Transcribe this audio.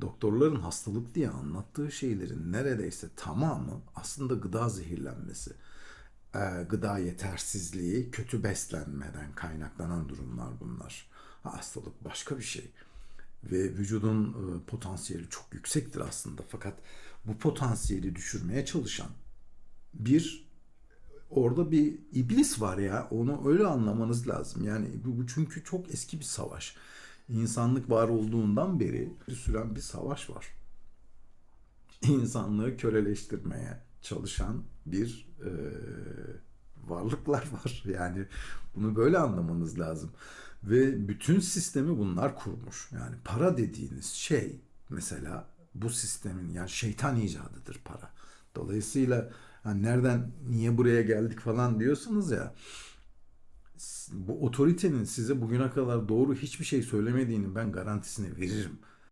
doktorların hastalık diye anlattığı şeylerin neredeyse tamamı aslında gıda zehirlenmesi. Ee, gıda yetersizliği, kötü beslenmeden kaynaklanan durumlar bunlar. Ha, Hastalık başka bir şey. Ve vücudun e, potansiyeli çok yüksektir aslında. Fakat bu potansiyeli düşürmeye çalışan bir orada bir iblis var ya. Onu öyle anlamanız lazım. Yani bu çünkü çok eski bir savaş. İnsanlık var olduğundan beri süren bir savaş var. İnsanlığı köleleştirmeye çalışan bir e, varlıklar var. Yani bunu böyle anlamanız lazım. Ve bütün sistemi bunlar kurmuş. Yani para dediğiniz şey mesela bu sistemin yani şeytan icadıdır para. Dolayısıyla hani nereden niye buraya geldik falan diyorsunuz ya bu otoritenin size bugüne kadar doğru hiçbir şey söylemediğini ben garantisini veririm.